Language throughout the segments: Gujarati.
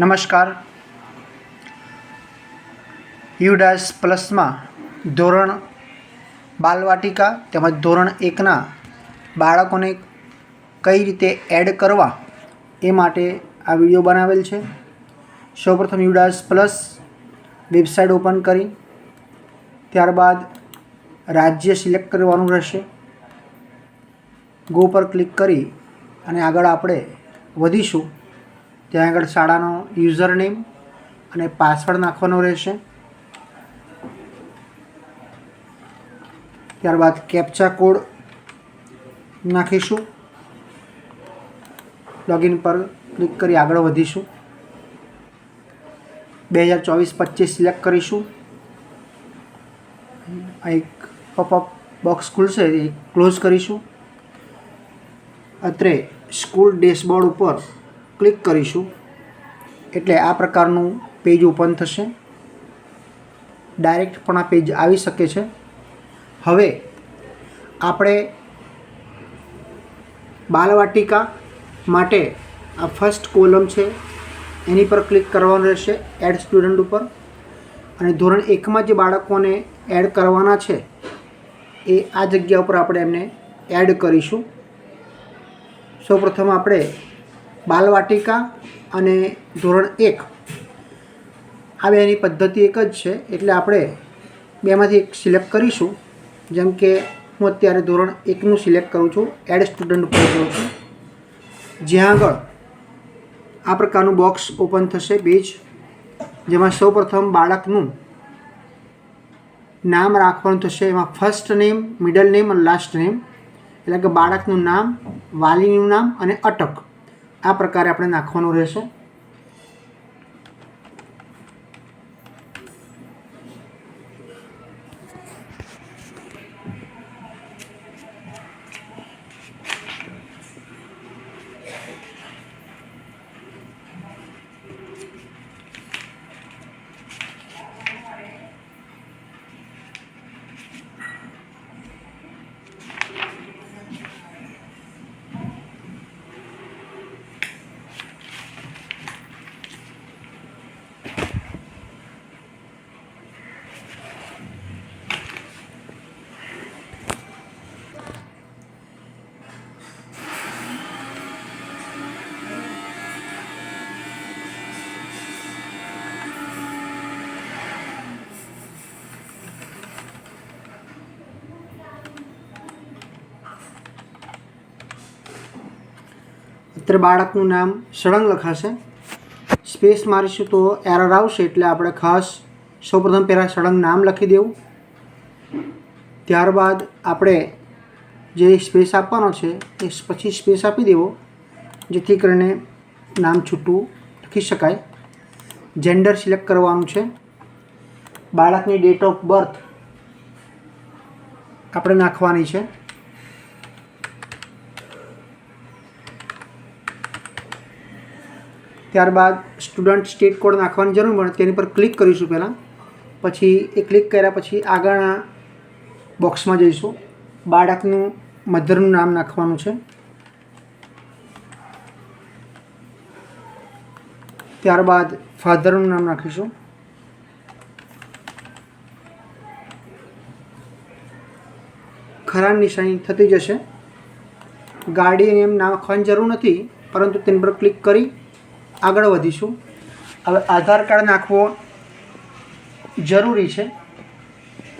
નમસ્કાર. યુડાસ પ્લસમાં ધોરણ બાલવાટિકા તેમજ ધોરણ એકના બાળકોને કઈ રીતે એડ કરવા એ માટે આ વીડિયો બનાવેલ છે. સૌપ્રથમ યુડાસ પ્લસ વેબસાઇટ ઓપન કરી. ત્યારબાદ રાજ્ય સિલેક્ટ કરવાનું રહેશે. ગો પર ક્લિક કરી અને આગળ આપણે વધીશું. ત્યાં આગળ શાળાનો યુઝર નેમ અને પાસવર્ડ નાખવાનો રહેશે. ત્યારબાદ કેપ્ચા કોડ નાખીશું. લોગિન પર ક્લિક કરી આગળ વધીશું. બે હજાર ચોવીસ પચીસ સિલેક્ટ કરીશું. આ એક પોપઅપ બોક્સ ખુલશે, એ ક્લોઝ કરીશું. અત્રે સ્કૂલ ડેશબોર્ડ ઉપર ક્લિક કરીશું. એટલે આ પ્રકારનું પેજ ઓપન થશે. ડાયરેક્ટ પણ આ પેજ આવી શકે છે. હવે આપણે બાલવાટિકા માટે આ ફર્સ્ટ કોલમ છે. એની પર ક્લિક કરવાનું રહેશે એડ સ્ટુડન્ટ ઉપર. અને ધોરણ એકમાં જે બાળકોને એડ કરવાના છે, એ આ જગ્યા ઉપર આપણે એમને એડ કરીશું. સૌપ્રથમ આપણે બાલવાટિકા અને ધોરણ એક. આ બેની પદ્ધતિ એક જ છે, એટલે આપણે બેમાંથી એક સિલેક્ટ કરીશું. જેમ કે હું અત્યારે ધોરણ એકનું સિલેક્ટ કરું છું, એડ સ્ટુડન્ટ ઉપર કરું છું. જ્યાં આગળ આ પ્રકારનું બોક્સ ઓપન થશે પેજ, જેમાં સૌપ્રથમ બાળકનું નામ રાખવાનું થશે. એમાં ફર્સ્ટ નેમ મિડલ નેમ અને લાસ્ટ નેમ એટલે કે બાળકનું નામ, વાલીનું નામ અને અટક. આ પ્રકારે આપણે નાખવાનું રહેશે. અત્યારે બાળકનું નામ સળંગ લખાશે. સ્પેસ મારીશું તો એરર આવશે એટલે આપણે ખાસ સૌપ્રથમ પહેલાં સળંગ નામ લખી દેવું. ત્યારબાદ આપણે જે સ્પેસ આપવાનો છે એ પછી સ્પેસ આપી દેવો, જેથી કરીને નામ છૂટું લખી શકાય. જેન્ડર સિલેક્ટ કરવાનું છે. બાળકની ડેટ ઓફ બર્થ આપણે નાખવાની છે. ત્યારબાદ સ્ટુડન્ટ સ્ટેટ કોડ નાખવાની જરૂર પડે, તેની પર ક્લિક કરીશું પહેલાં. પછી એ ક્લિક કર્યા પછી આગળના બોક્સમાં જઈશું. બાળકનું મધરનું નામ નાખવાનું છે. ત્યારબાદ ફાધરનું નામ નાખીશું. ખરા નિશાની થતી જશે. ગાડી એમ નાખવાની જરૂર નથી, પરંતુ તેની પર ક્લિક કરી આગળ વધીશું. હવે આધાર કાર્ડ નાખવો જરૂરી છે,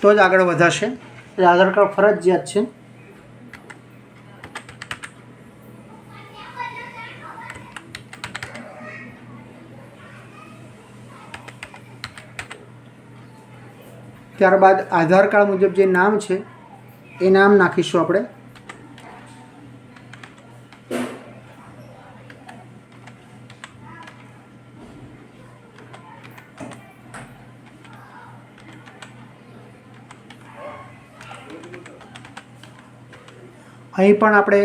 તો જ આગળ વધાશે એટલે આધાર કાર્ડ ફરજિયાત છે. ત્યારબાદ આધાર કાર્ડ મુજબ જે નામ છે, એ નામ નાખીશું આપણે. અહીં પણ આપણે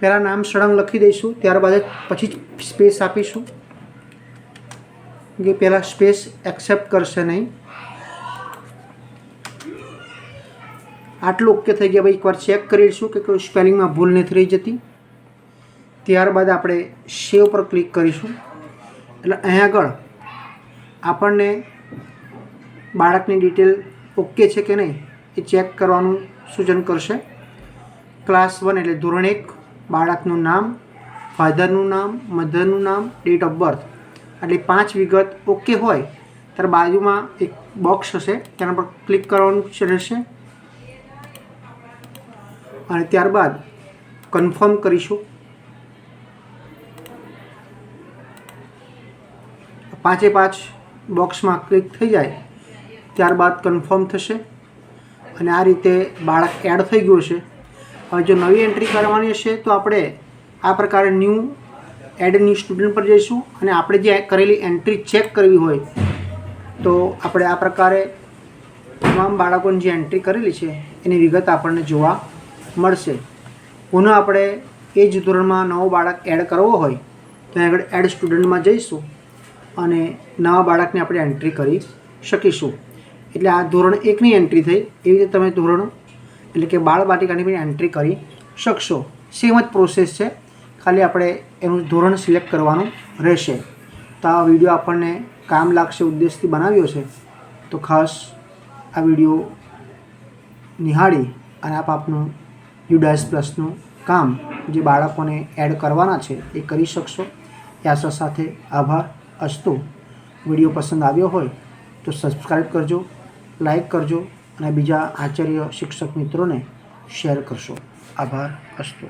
પહેલાં નામ સળંગ લખી દઈશું, ત્યારબાદ પછી સ્પેસ આપીશું. કે પહેલાં સ્પેસ એક્સેપ્ટ કરશે નહીં. આટલું ઓકે થઈ ગયા, ભાઈ એકવાર ચેક કરીશું કે કોઈ સ્પેલિંગમાં ભૂલ નથી રહી જતી. ત્યારબાદ આપણે સેવ પર ક્લિક કરીશું. એટલે અહીં આગળ આપણને બાળકની ડિટેલ ઓકે છે કે નહીં એ ચેક કરવાનું સૂચન કરશે. ક્લાસ વન એટલે ધોરણ એક, બાળકનું નામ ફાધરનું નામ મધરનું નામ ડેટ ઓફ બર્થ એટલે પાંચ વિગત ઓકે હોય, ત્યારે બાજુમાં એક બોક્સ હશે, તેના પર ક્લિક કરવાનું રહેશે. અને ત્યારબાદ કન્ફર્મ કરીશું. પાંચે પાંચ બોક્સમાં ક્લિક થઈ જાય, ત્યારબાદ કન્ફર્મ થશે. અને આ રીતે બાળક એડ થઈ ગયું છે જો નવી એન્ટ્રી કરવાની હશે તો આપણે આ પ્રકારે ન્યૂ એડ ન્યૂ સ્ટુડન્ટ પર જઈશું અને આપણે જે કરેલી એન્ટ્રી ચેક કરવી હોય તો આપણે આ પ્રકારે તમામ બાળકોની જે એન્ટ્રી કરેલી છે એની વિગત આપણને જોવા મળશે. પુનઃ આપણે એ જ ધોરણમાં નવો બાળક એડ કરવો હોય ત્યાં આગળ એડ સ્ટુડન્ટમાં જઈશું અને નવા બાળકને આપણે એન્ટ્રી કરી શકીશું. એટલે આ ધોરણ એકની એન્ટ્રી થઈ. એવી રીતે તમે ધોરણ એટલે કે બાળ બાલિકાની પણ એન્ટ્રી કરી શકશો. સેમ જ પ્રોસેસ છે. ખાલી આપણે એનું ધોરણ સિલેક્ટ કરવાનું રહેશે. તો આ વીડિયો આપણને કામ લાગશે ઉદ્દેશથી બનાવ્યો છે. તો ખાસ આ વીડિયો નિહાળી અને આપ આપનું યુડાઇસ પ્લસનું કામ જે બાળકોને એડ કરવાના છે એ કરી શકશો. એ આશા સાથે આભાર અસ્તુ. વીડિયો પસંદ આવ્યો હોય તો સબસ્ક્રાઈબ કરજો લાઈક કરજો અને બીજા આચાર્ય શિક્ષક મિત્રોને શેર કરશો. આભાર અસ્તુ.